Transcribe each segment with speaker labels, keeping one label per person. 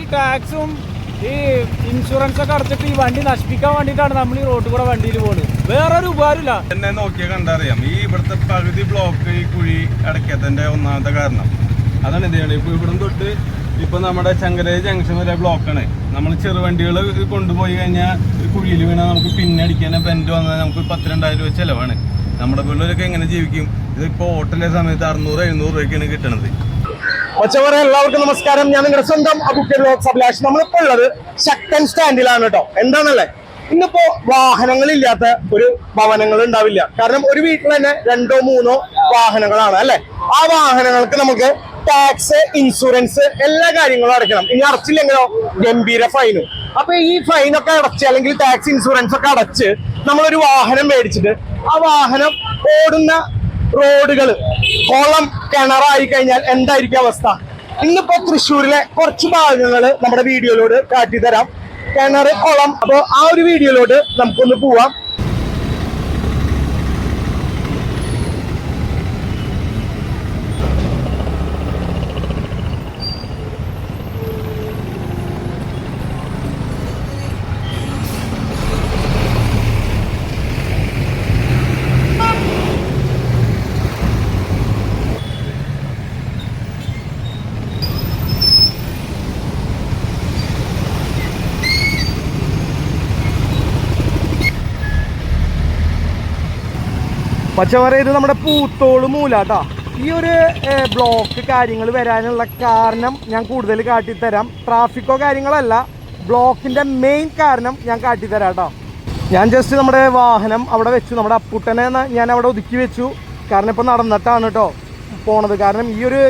Speaker 1: ഈ ടാക്സും ഈ ഇൻഷുറൻസ് ഒക്കെ അടച്ചിട്ട് ഈ വണ്ടി നശിപ്പിക്കാൻ വേണ്ടിയിട്ടാണ് നമ്മൾ ഈ റോഡിൽ കൂടെ വണ്ടിയിൽ പോകുന്നത് വേറൊരു ഉപകാരമില്ല.
Speaker 2: എന്നെ നോക്കിയാൽ കണ്ടറിയാം ഈ ഇവിടുത്തെ പകുതി ബ്ലോക്ക് ഈ കുഴി അടയ്ക്കാത്തതിന്റെ ഒന്നാമത്തെ കാരണം. അതാണ് എന്ത് ഇപ്പൊ ഇവിടെ തൊട്ട് ഇപ്പൊ നമ്മുടെ ചങ്കരേ ജംഗ്ഷൻ വരെ ബ്ലോക്കാണ് നമ്മൾ ചെറുവണ്ടികൾ കൊണ്ടുപോയി കഴിഞ്ഞാൽ ഒരു കുഴിയിൽ വീണാൽ നമുക്ക് പിന്നെ അടിക്കാൻ ബെൻഡ് വന്നാൽ നമുക്ക് പത്ത് രണ്ടായിരം രൂപ ചിലവാണ്. നമ്മുടെ പിള്ളേരൊക്കെ എങ്ങനെ ജീവിക്കും? ഇതിപ്പോ ഹോട്ടലിലെ സമയത്ത് അറുന്നൂറ് എഴുന്നൂറ് രൂപയ്ക്കാണ് കിട്ടണത്.
Speaker 3: ഒച്ചവരെ എല്ലാവർക്കും നമസ്കാരം. ഞാൻ നിങ്ങളുടെ സ്വന്തം അബുക്കർ ലോക്സ് അഭിലാഷ് നമ്മളിപ്പോ ഉള്ളത് ശക്തൻ സ്റ്റാൻഡിലാണ് കേട്ടോ. എന്താണല്ലേ? ഇന്നിപ്പോ വാഹനങ്ങളില്ലാത്ത ഒരു ഭവനങ്ങൾ ഉണ്ടാവില്ല. കാരണം ഒരു വീട്ടിൽ തന്നെ രണ്ടോ മൂന്നോ വാഹനങ്ങളാണ് അല്ലെ? ആ വാഹനങ്ങൾക്ക് നമുക്ക് ടാക്സ് ഇൻഷുറൻസ് എല്ലാ കാര്യങ്ങളും അടയ്ക്കണം. ഇനി അടച്ചില്ലെങ്കിലോ? ഗംഭീര ഫൈനും അപ്പൊ ഈ ഫൈനൊക്കെ അടച്ച് അല്ലെങ്കിൽ ടാക്സ് ഇൻഷുറൻസ് ഒക്കെ അടച്ച് നമ്മളൊരു വാഹനം മേടിച്ചിട്ട് ആ വാഹനം ഓടുന്ന റോഡുകൾ കുളം കിണറായി കഴിഞ്ഞാൽ എന്തായിരിക്കും അവസ്ഥ? ഇന്നിപ്പോ തൃശ്ശൂരിലെ കുറച്ച് ഭാഗങ്ങൾ നമ്മുടെ വീഡിയോയിലോട് കാട്ടിത്തരാം. കിണർ കുളം. അപ്പോ ആ ഒരു വീഡിയോയിലോട് നമുക്കൊന്ന് പോവാം. പച്ചമറ ഇത് നമ്മുടെ പൂത്തോൾ മൂലാട്ടാ. ഈ ഒരു ബ്ലോക്ക് കാര്യങ്ങൾ വരാനുള്ള കാരണം ഞാൻ കൂടുതൽ കാട്ടിത്തരാം. ട്രാഫിക്കോ കാര്യങ്ങളല്ല ബ്ലോക്കിന്റെ മെയിൻ കാരണം ഞാൻ കാട്ടിത്തരാം കേട്ടോ ഞാൻ ജസ്റ്റ് നമ്മുടെ വാഹനം അവിടെ വെച്ചു നമ്മുടെ അപ്പുട്ടനെ ഞാൻ അവിടെ ഒതുക്കി വെച്ചു. കാരണം ഇപ്പോൾ നടന്നിട്ടാണ് കേട്ടോ പോണത്. കാരണം ഈ ഒരു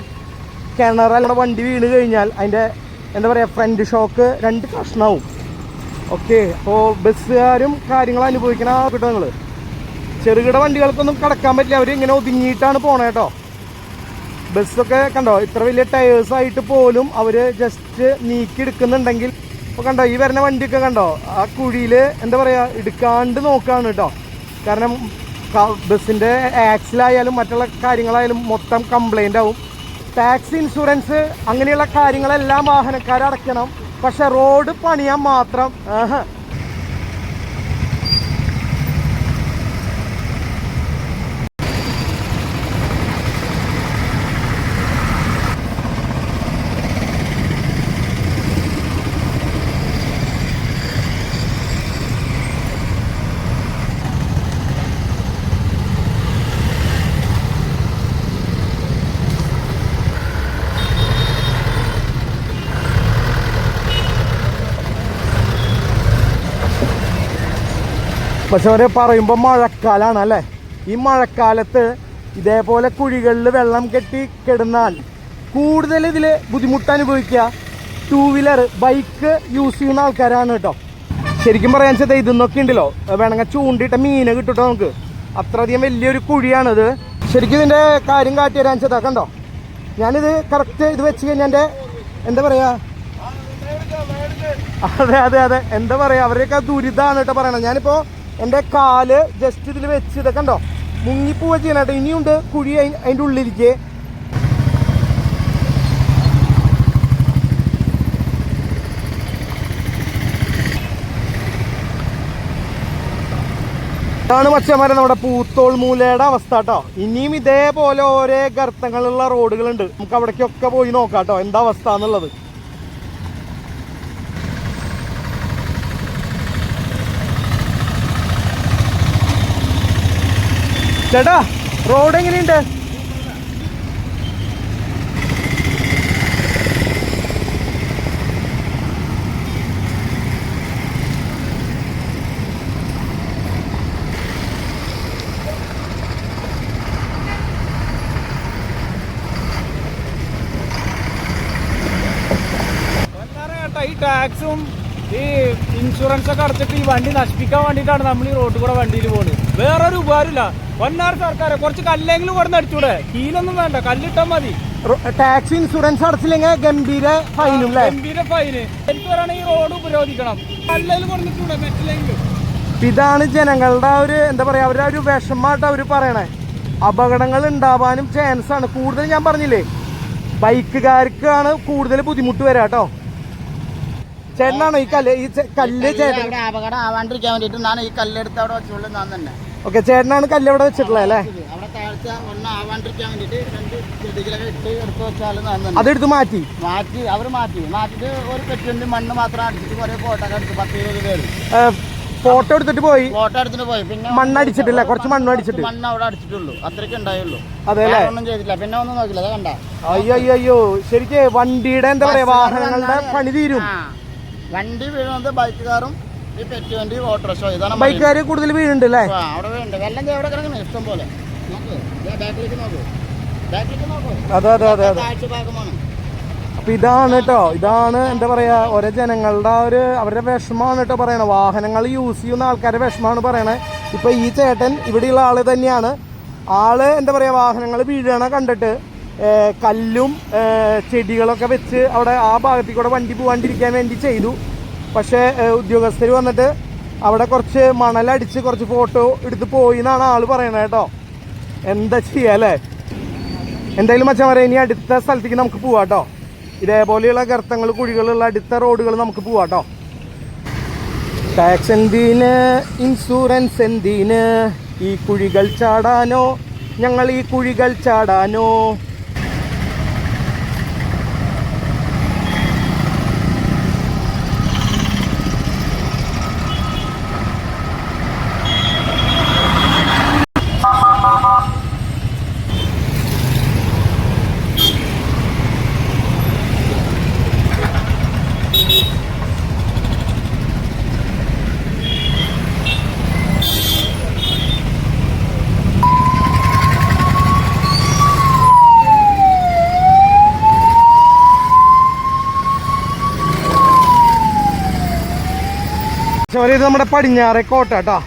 Speaker 3: കിണറ വണ്ടി വീണ് കഴിഞ്ഞാൽ അതിന്റെ എന്താ പറയുക ഫ്രണ്ട് ഷോക്ക് രണ്ട് കഷ്ണവും. ഓക്കെ അപ്പോൾ ബസ്സുകാരും കാര്യങ്ങളും അനുഭവിക്കണ കേട്ടോ നിങ്ങൾ ചെറുകിട വണ്ടികൾക്കൊന്നും കടക്കാൻ പറ്റില്ല. അവർ ഇങ്ങനെ ഒതുങ്ങിയിട്ടാണ് പോണേ കേട്ടോ. ബസ്സൊക്കെ കണ്ടോ ഇത്ര വലിയ ടയേഴ്സ് ആയിട്ട് പോലും അവർ ജസ്റ്റ് നീക്കി എടുക്കുന്നുണ്ടെങ്കിൽ ഇപ്പോൾ കണ്ടോ ഈ വരുന്ന വണ്ടിയൊക്കെ കണ്ടോ ആ കുഴിയിൽ എന്താ പറയുക എടുക്കാണ്ട് നോക്കുകയാണ് കേട്ടോ. കാരണം ബസ്സിന്റെ ആക്സിലായാലും മറ്റുള്ള കാര്യങ്ങളായാലും മൊത്തം കംപ്ലൈന്റ് ആവും. ടാക്സ് ഇൻഷുറൻസ് അങ്ങനെയുള്ള കാര്യങ്ങളെല്ലാം വാഹനക്കാരടയ്ക്കണം പക്ഷെ റോഡ് പണിയാൻ മാത്രം പക്ഷെ അവരെ പറയുമ്പോൾ മഴക്കാലമാണ് അല്ലേ? ഈ മഴക്കാലത്ത് ഇതേപോലെ കുഴികളിൽ വെള്ളം കെട്ടി കിടന്നാൽ കൂടുതൽ ഇതിൽ ബുദ്ധിമുട്ട് അനുഭവിക്കുക. ടൂ വീലർ ബൈക്ക് യൂസ് ചെയ്യുന്ന ആൾക്കാരാണ് കേട്ടോ. ശരിക്കും പറയാൻ വെച്ചാൽ ഇതെന്നൊക്കെ ഉണ്ടല്ലോ. വേണമെങ്കിൽ ചൂണ്ടിട്ട മീനെ കിട്ടുട്ടോ നമുക്ക്. അത്രയധികം വലിയൊരു കുഴിയാണിത് ശരിക്കും ഇതിന്റെ കാര്യം കാട്ടി തരാൻ വെച്ചാൽ കണ്ടോ? ഞാനിത് കറക്റ്റ് ഇത് വെച്ച് കഴിഞ്ഞാൽ എന്റെ എന്താ പറയുക അതെ അതെ അതെ. എന്താ പറയുക അവരെയൊക്കെ ദുരിതമാണ് കേട്ടോ പറയണത്. ഞാനിപ്പോ എന്റെ കാൽ ജസ്റ്റ് ഇതിൽ വെച്ച് ഇതൊക്കെ ഉണ്ടോ മുങ്ങിപ്പോവുക ചെയ്യണം കേട്ടോ. ഇനിയുണ്ട് കുഴി അതിന്റെ ഉള്ളിലേക്ക് ഇതാണ് മച്ചന്മാരെ നമ്മുടെ പൂത്തോൾ മൂലയുടെ അവസ്ഥ കേട്ടോ. ഇനിയും ഇതേപോലെ ഓരോ ഗർത്തങ്ങളുള്ള റോഡുകളുണ്ട്. നമുക്ക് അവിടേക്കൊക്കെ പോയി നോക്കാം കേട്ടോ. എന്താ അവസ്ഥ എന്നുള്ളത്. ചേട്ടാ റോഡ് എങ്ങനെയുണ്ട്?
Speaker 1: ഈ ടാക്സും ഈ ഇൻഷുറൻസ് ഒക്കെ അടച്ചിട്ട് ഈ വണ്ടി നശിപ്പിക്കാൻ വേണ്ടിയിട്ടാണ് നമ്മൾ ഈ റോഡിൽ കൂടെ വണ്ടിയിൽ പോകുന്നത് വേറൊരു ഉപകാരമില്ല. വന്നാർ സർക്കാർ കുറച്ച് കല്ലെങ്കിലും കൊടുന്ന് അടിച്ചൂടെ? കീലൊന്നും വേണ്ട കല്ലിട്ടാൽ മതി.
Speaker 3: ടാക്സ് ഇൻഷുറൻസ് അടച്ചില്ലെങ്കിൽ ഗംഭീര ഫൈനും
Speaker 1: ഗംഭീര ഫൈന് എനിക്ക് പറയുകയാണെങ്കിൽ ഈ റോഡ് ഉപരോധിക്കണം. കല്ലെങ്കിലും കൊടുത്തിട്ടൂടെ മെറ്റിലെങ്കിലും
Speaker 3: ഇതാണ് ജനങ്ങളുടെ ആ ഒരു എന്താ പറയാ അവരുടെ ഒരു വിഷമായിട്ട് അവർ പറയണേ. അപകടങ്ങൾ ഉണ്ടാവാനും ചാൻസ് ആണ്. കൂടുതൽ ഞാൻ പറഞ്ഞില്ലേ ബൈക്കുകാർക്കാണ് കൂടുതൽ ബുദ്ധിമുട്ട് വരാ കേട്ടോ ചേട്ടനാണോ ഈ കല്ല് ഈ കല്ല് ചേട്ടൻ
Speaker 4: അവിടെ അപകടം ആവാണ്ടിരിക്കാൻ വേണ്ടിട്ട് ഞാൻ ഈ കല്ലെടുത്ത് അവിടെ വെച്ചുകൊണ്ട് ഞാൻ തന്നെ.
Speaker 3: ഓക്കെ ചേട്ടനാണ് കല്ല് അവിടെ വെച്ചിട്ടുള്ളത് അല്ലേ? അതെടുത്ത് മാറ്റി?
Speaker 4: മാറ്റി അവർ മാറ്റി. മാറ്റിട്ട് ഒരു പെറ്റിന്റെ മണ്ണ് മാത്രം അടിച്ചിട്ട് കുറേ ഫോട്ടോ എടുത്ത് പത്ത് ഇരുപത് പേര്.
Speaker 3: ഫോട്ടോ എടുത്തിട്ട് പോയി?
Speaker 4: ഫോട്ടോ എടുത്തിട്ട് പോയി. പിന്നെ മണ്ണ്
Speaker 3: മണ്ണടിച്ചിട്ടില്ല കുറച്ച് മണ്ണ് അടിച്ചിട്ട്.
Speaker 4: മണ്ണ് അവിടെ അടിച്ചിട്ടുള്ളൂ. അത്രയ്ക്ക് ഉണ്ടായുള്ളൂ.
Speaker 3: അതെ അല്ലേ?
Speaker 4: ഒന്നും ചെയ്തില്ല പിന്നെ ഒന്നും നോക്കില്ല അത് കണ്ട.
Speaker 3: അയ്യോ അയ്യോ അയ്യോ. ശരിക്ക് വണ്ടിയുടെ എന്താ പറയാ വാഹനങ്ങളുടെ പണി തീരും.
Speaker 4: വണ്ടി വീഴുന്നത് ബൈക്കുകാരും ഈ പെറ്റി വണ്ടി ഓട്ടോറിക്ഷ ഇതാണ് മൈൻ.
Speaker 3: ബൈക്കുകാര് കൂടുതൽ വീഴുന്നുണ്ട് അല്ലേ?
Speaker 4: അവിടെ വേണ്ട വെള്ളം അവിടെ കിടക്കണം ഇഷ്ടം പോലെ. നോക്ക് ബാക്കിലേക്ക് നോക്കൂ. ബാക്കിലേക്ക് നോക്കൂ.
Speaker 3: അതെ അതെ അതെ അതെ.
Speaker 4: ഭാഗമാണ്
Speaker 3: അപ്പൊ ഇതാണ് കേട്ടോ ഇതാണ് എന്താ പറയാ ഓരോ ജനങ്ങളുടെ ആ ഒരു അവരുടെ വിഷമാണ് കേട്ടോ പറയണത് വാഹനങ്ങൾ യൂസ് ചെയ്യുന്ന ആൾക്കാരുടെ വിഷമാണ് പറയണത് ഇപ്പൊ ഈ ചേട്ടൻ ഇവിടെയുള്ള ആൾ തന്നെയാണ്. ആൾ എന്താ പറയാ വാഹനങ്ങൾ വീഴണ കണ്ടിട്ട്? കല്ലും ചെടികളൊക്കെ വെച്ച് അവിടെ ആ ഭാഗത്തേക്കൂടെ വണ്ടി പോകാണ്ടിരിക്കാൻ വേണ്ടി ചെയ്തു. പക്ഷേ ഉദ്യോഗസ്ഥർ വന്നിട്ട് അവിടെ കുറച്ച് മണലടിച്ച് കുറച്ച് ഫോട്ടോ എടുത്ത് പോയി എന്നാണ് ആൾ പറയണത് കേട്ടോ. എന്താ ചെയ്യല്ലേ എന്തായാലും പറയാം ഇനി അടുത്ത സ്ഥലത്തേക്ക് നമുക്ക് പോവാം കേട്ടോ. ഇതേപോലെയുള്ള ഗർത്തങ്ങൾ കുഴികളുള്ള അടുത്ത റോഡുകൾ നമുക്ക് പോവാം കേട്ടോ. ടാക്സ് എന്തിന്? ഇൻഷുറൻസ് എന്തിന്? ഈ കുഴികൾ ചാടാനോ? ഞങ്ങൾ ഈ കുഴികൾ ചാടാനോ? ഇത് നമ്മുടെ പടിഞ്ഞാറേ കോട്ട കേട്ടോ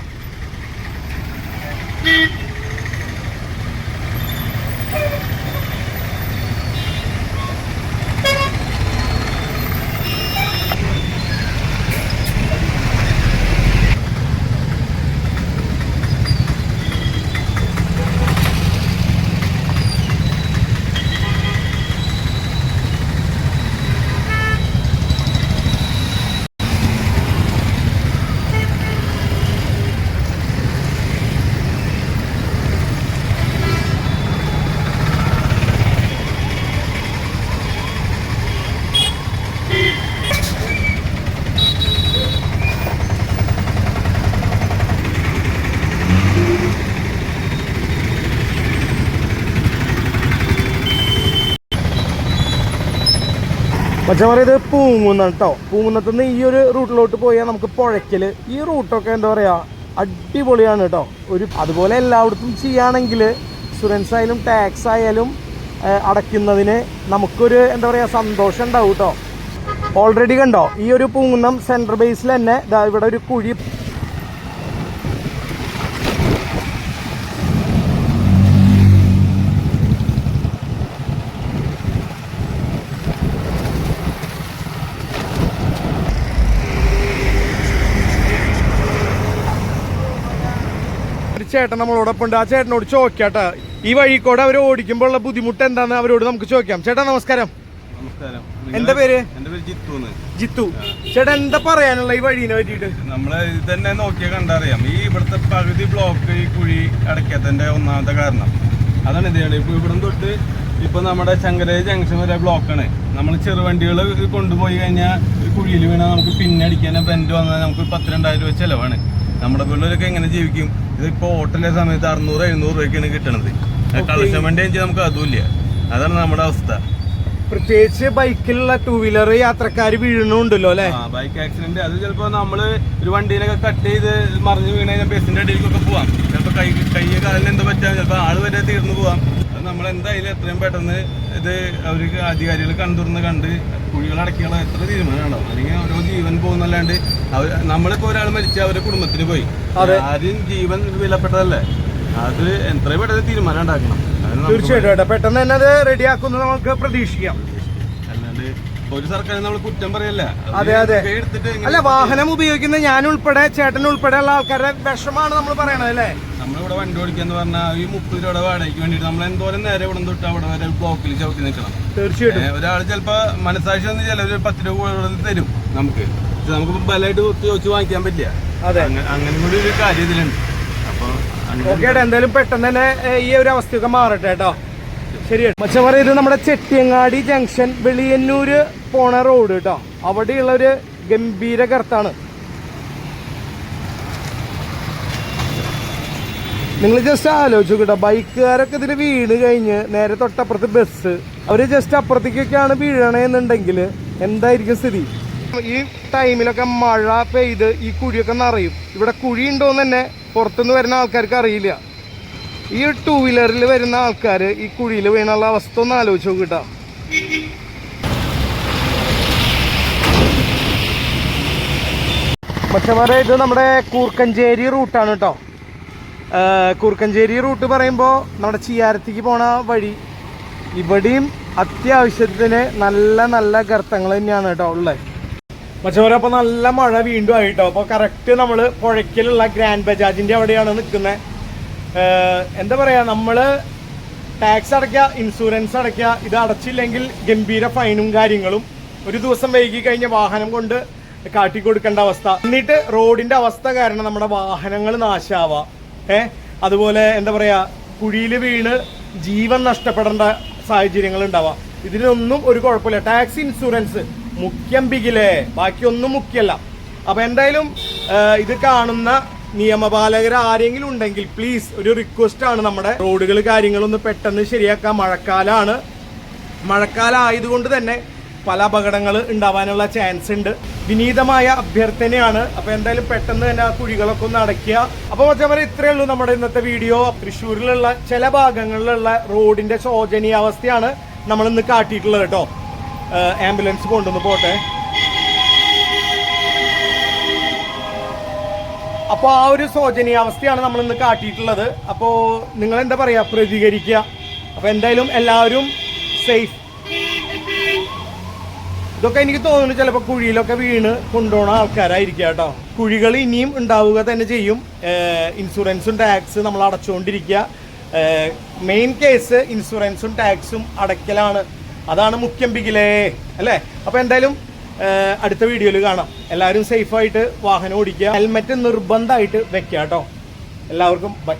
Speaker 3: പക്ഷെ ഇത് പൂങ്കുന്നം കേട്ടോ പൂങ്കുന്നത്ത് നിന്ന് ഈ ഒരു റൂട്ടിലോട്ട് പോയാൽ നമുക്ക് പുഴയ്ക്കൽ ഈ റൂട്ടൊക്കെ എന്താ പറയുക അടിപൊളിയാണ് കേട്ടോ ഒരു അതുപോലെ എല്ലായിടത്തും ചെയ്യുകയാണെങ്കിൽ ഇൻഷുറൻസ് ആയാലും ടാക്സ് ആയാലും അടയ്ക്കുന്നതിന് നമുക്കൊരു എന്താ പറയുക സന്തോഷം ഉണ്ടാവും കേട്ടോ ഓൾറെഡി കണ്ടോ ഈ ഒരു പൂങ്കുന്നം സെൻട്രൽ ബേസിൽ തന്നെ ഇവിടെ ഒരു കുഴി ചേട്ടൻ നമ്മളോടൊപ്പം ഉണ്ട്. ആ ചേട്ടനോട് ചോദിക്കാട്ടോ. ഈ വഴി കൂടെ അവർ ഓടിക്കുമ്പോൾ ഉള്ള ബുദ്ധിമുട്ട് എന്താന്ന് അവരോട് നമുക്ക് ചോദിക്കാം. ചേട്ടാ നമസ്കാരം.
Speaker 2: നമസ്കാരം.
Speaker 3: എന്താ പേര്?
Speaker 2: എന്റെ പേര് ജിത്തുന്ന്
Speaker 3: ജിത്തു. ചേട്ടാ എന്താ പറയാനുള്ള ഈ വഴീനെ പറ്റിയിട്ട്?
Speaker 2: നമ്മൾ ഇത് തന്നെ നോക്കിയാൽ കണ്ടറിയാം ഈ ഇവിടുത്തെ പകുതി ബ്ലോക്ക് ഈ കുഴി അടയ്ക്കാത്തതിന്റെ ഒന്നാമത്തെ കാരണം. അതാണ് ഇതാണ് ഇപ്പൊ ഇവിടെ തൊട്ട് ഇപ്പൊ നമ്മുടെ ചങ്കര ജംഗ്ഷൻ വരെ ബ്ലോക്കാണ് നമ്മൾ ചെറുവണ്ടികൾ കൊണ്ടുപോയി കഴിഞ്ഞാൽ ഒരു കുഴിയിൽ വീണാൽ നമുക്ക് പിന്നെ അടിക്കാൻ ബെൻഡ് വന്നാൽ നമുക്ക് പത്തിരണ്ടായിരം രൂപ ചെലവാണ്. നമ്മുടെ പിള്ളേരൊക്കെ എങ്ങനെ ജീവിക്കും? ഇതിപ്പോ ഓട്ടിന്റെ സമയത്ത് അറുന്നൂറ് എഴുന്നൂറ് രൂപയ്ക്കാണ് കിട്ടണത്. കളക്ഷൻ വണ്ടി നമുക്ക് അതുമില്ല. അതാണ് നമ്മുടെ അവസ്ഥ.
Speaker 3: പ്രത്യേകിച്ച് ബൈക്കിലുള്ള ടൂ വീലർ യാത്രക്കാർ വീഴുന്നുണ്ടല്ലോ അല്ലെ?
Speaker 2: ബൈക്ക് ആക്സിഡന്റ് അത് ചിലപ്പോ നമ്മൾ ഒരു വണ്ടീനൊക്കെ കട്ട് ചെയ്ത് മറിഞ്ഞു വീണ് കഴിഞ്ഞാൽ ബസ്സിന്റെ അടിയിലേക്കൊക്കെ പോവാം. ചിലപ്പോ കൈ കൈ കാലിന് എന്ത് പറ്റാം ചിലപ്പോ ആൾ വരെ തീർന്നു പോവാം. അത് നമ്മൾ എന്തായാലും എത്രയും പെട്ടെന്ന് ഇത് അവർക്ക് അധികാരികൾ കണ്ടുറന്ന് കണ്ട് കുഴികൾ അടക്കിയുള്ള എത്ര തീരുമാനമാണോ? അല്ലെങ്കിൽ ജീവൻ പോകുന്നല്ലാണ്ട് അവർ നമ്മളിപ്പോ ഒരാൾ മരിച്ച അവരുടെ കുടുംബത്തിന് പോയി. ആരും ജീവൻ വിലപ്പെട്ടതല്ലേ? അത് എത്രയും പെട്ടെന്ന് തീരുമാനം ഉണ്ടാക്കണം?
Speaker 3: തീർച്ചയായിട്ടും പെട്ടെന്ന് തന്നെ അത് റെഡിയാക്കുന്നത് നമുക്ക് പ്രതീക്ഷിക്കാം.
Speaker 2: അല്ലാണ്ട് ഒരു സർക്കാർ നമ്മൾ കുറ്റം പറയല്ല? അതെ,
Speaker 3: അതെ. അല്ല വാഹനം ഉപയോഗിക്കുന്ന ഞാൻ ഉൾപ്പെടെ ചേട്ടൻ ഉൾപ്പെടെ ഉള്ള ആൾക്കാരുടെ വിഷമാണ് നമ്മൾ പറയണത് അല്ലേ?
Speaker 2: നമ്മളിവിടെ വണ്ടി ഓടിക്കാന്ന് പറഞ്ഞാൽ ഈ മുപ്പത് രൂപയുടെ വാടകയ്ക്ക് വേണ്ടിയിട്ട് നമ്മൾ എന്തോരം നേരെ ഇവിടെ തൊട്ട് അവിടെ വരെ ബ്ലോക്കിൽ ചവിട്ടി നിൽക്കണം.
Speaker 3: തീർച്ചയായിട്ടും.
Speaker 2: ഒരാൾ ചിലപ്പോ മനസ്സാക്ഷി ചിലവര് പത്ത് രൂപ തരും. നമുക്ക്. പക്ഷെ നമുക്ക് ബലമായിട്ട് ചോദിച്ചു വാങ്ങിക്കാൻ പറ്റില്ല.
Speaker 3: അതെ.
Speaker 2: അങ്ങനെ കൂടി ഒരു കാര്യം ഇതിലുണ്ട്. അപ്പൊ
Speaker 3: എന്തായാലും പെട്ടെന്ന് തന്നെ ഈ ഒരു അവസ്ഥയൊക്കെ മാറട്ടെ കേട്ടോ. ശരി മച്ചവറ ഇത് നമ്മുടെ ചെട്ടിയങ്ങാടി ജംഗ്ഷൻ വെളിയന്നൂര് പോണ റോഡ് കേട്ടോ. അവിടെയുള്ള ഒരു ഗംഭീര കർത്താണ് നിങ്ങൾ ജസ്റ്റ് ആലോചിച്ചു കേട്ടോ ബൈക്കുകാരൊക്കെ ഇതിൽ വീണ് കഴിഞ്ഞ് നേരെ തൊട്ടപ്പുറത്ത് ബസ്. അവർ ജസ്റ്റ് അപ്പുറത്തേക്കൊക്കെയാണ് വീഴണേന്നുണ്ടെങ്കിൽ എന്തായിരിക്കും സ്ഥിതി? ഈ ടൈമിലൊക്കെ മഴ പെയ്ത് ഈ കുഴിയൊക്കെ നിറയും. ഇവിടെ കുഴി ഉണ്ടോന്ന് തന്നെ പുറത്തുനിന്ന് വരുന്ന ആൾക്കാർക്ക് അറിയില്ല. ഈ ടൂ വീലറിൽ വരുന്ന ആൾക്കാർ ഈ കുഴിയിൽ വീണുള്ള അവസ്ഥ ഒന്ന് ആലോചിച്ച് നോക്കിട്ടാ മച്ചമാരെ ഇത് നമ്മുടെ കൂർക്കഞ്ചേരി റൂട്ടാണ് കേട്ടോ കൂർക്കഞ്ചേരി റൂട്ട് പറയുമ്പോൾ നമ്മുടെ ചിയാരത്തേക്ക് പോണ വഴി ഇവിടെയും അത്യാവശ്യത്തിന് നല്ല നല്ല ഗർത്തങ്ങൾ തന്നെയാണ് കേട്ടോ ഉള്ളത്. മച്ചവരെ അപ്പൊ നല്ല മഴ വീണ്ടും ആയിട്ടോ? അപ്പൊ കറക്റ്റ് നമ്മൾ പുഴയ്ക്കലുള്ള ഗ്രാൻഡ് ബജാജിന്റെ അവിടെയാണ് നിൽക്കുന്നത് എന്താ പറയാ നമ്മൾ ടാക്സ് അടയ്ക്കുക ഇൻഷുറൻസ് അടയ്ക്കുക ഇത് അടച്ചില്ലെങ്കിൽ ഗംഭീര ഫൈനും കാര്യങ്ങളും. ഒരു ദിവസം വൈകി കഴിഞ്ഞ വാഹനം കൊണ്ട് കാട്ടി കൊടുക്കേണ്ട അവസ്ഥ. എന്നിട്ട് റോഡിന്റെ അവസ്ഥ കാരണം നമ്മുടെ വാഹനങ്ങൾ നാശാവാം. ഏ അതുപോലെ എന്താ പറയാ കുഴിയിൽ വീണ് ജീവൻ നഷ്ടപ്പെടേണ്ട സാഹചര്യങ്ങൾ ഉണ്ടാവാം. ഇതിനൊന്നും ഒരു കുഴപ്പമില്ല. ടാക്സ് ഇൻഷുറൻസ് മുഖ്യം ബിഗിലേ. ബാക്കിയൊന്നും മുഖ്യമല്ല. അപ്പൊ എന്തായാലും ഇത് കാണുന്ന നിയമപാലകർ ആരെങ്കിലും ഉണ്ടെങ്കിൽ പ്ലീസ് ഒരു റിക്വസ്റ്റ് ആണ് നമ്മുടെ റോഡുകൾ കാര്യങ്ങളൊന്ന് പെട്ടെന്ന് ശരിയാക്കാം. മഴക്കാലാണ്. മഴക്കാലം ആയതുകൊണ്ട് തന്നെ പല അപകടങ്ങൾ ഉണ്ടാവാനുള്ള ചാൻസ് ഉണ്ട്. വിനീതമായ അഭ്യർത്ഥനയാണ്. അപ്പോൾ എന്തായാലും പെട്ടെന്ന് തന്നെ ആ കുഴികളൊക്കെ ഒന്ന് അടയ്ക്കുക. അപ്പൊ മറ്റേ ഇത്രയേ ഉള്ളൂ നമ്മുടെ ഇന്നത്തെ വീഡിയോ. തൃശ്ശൂരിലുള്ള ചില ഭാഗങ്ങളിലുള്ള റോഡിന്റെ ശോചനീയാവസ്ഥയാണ് നമ്മൾ ഇന്ന് കാട്ടിയിട്ടുള്ളത് കേട്ടോ. ആംബുലൻസ് കൊണ്ടുവന്ന് പോട്ടെ. അപ്പോൾ ആ ഒരു ശോചനീയാവസ്ഥയാണ് നമ്മൾ ഇന്ന് കാട്ടിയിട്ടുള്ളത്. അപ്പോൾ നിങ്ങൾ എന്താ പറയാ? പ്രതികരിക്കുക. അപ്പോൾ എന്തായാലും എല്ലാവരും സേഫ് ഇതൊക്കെ എനിക്ക് തോന്നുന്നു ചിലപ്പോൾ കുഴിയിലൊക്കെ വീണ് കൊണ്ടുപോണ ആൾക്കാരായിരിക്കും കേട്ടോ. കുഴികൾ ഇനിയും ഉണ്ടാവുക തന്നെ ചെയ്യും. ഇൻഷുറൻസും ടാക്സ് നമ്മൾ അടച്ചുകൊണ്ടിരിക്കുക മെയിൻ കേസ് ഇൻഷുറൻസും ടാക്സും അടയ്ക്കലാണ്. അതാണ് മുഖ്യം പികിലേ അല്ലേ? അപ്പോൾ എന്തായാലും അടുത്ത വീഡിയോയിൽ കാണാം. എല്ലാവരും സേഫായിട്ട് വാഹനം ഓടിക്കുക. ഹെൽമെറ്റ് നിർബന്ധമായിട്ട് വെക്കുക കേട്ടോ. എല്ലാവർക്കും ബൈ